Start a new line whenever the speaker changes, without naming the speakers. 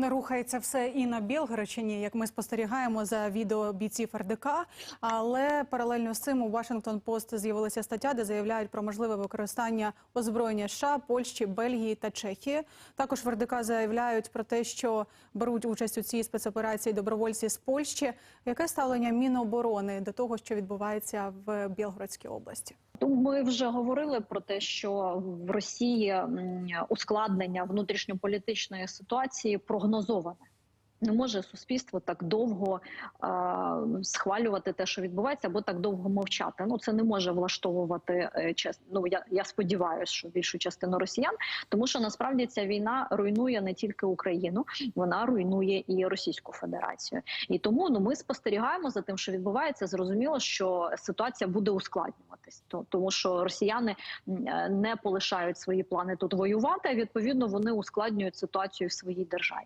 Не рухається все і на Білгородщині, як ми спостерігаємо за відео бійців РДК. Але паралельно з цим у Вашингтон Пост з'явилася стаття, де заявляють про можливе використання озброєння США, Польщі, Бельгії та Чехії. Також в РДК заявляють про те, що беруть участь у цій спецоперації добровольці з Польщі. Яке ставлення Міноборони до того, що відбувається в Білгородській області?
Ми вже говорили про те, що в Росії ускладнення внутрішньополітичної ситуації прогнозоване. Не може суспільство так довго е, схвалювати те, що відбувається, або так довго мовчати. Ну це не може влаштовувати е, чес- Ну я, я сподіваюся, що більшу частину росіян, тому що насправді ця війна руйнує не тільки Україну, вона руйнує і Російську Федерацію. І тому ну ми спостерігаємо за тим, що відбувається. Зрозуміло, що ситуація буде ускладнюватись, То- тому що росіяни е, не полишають свої плани тут воювати. А відповідно вони ускладнюють ситуацію в своїй державі.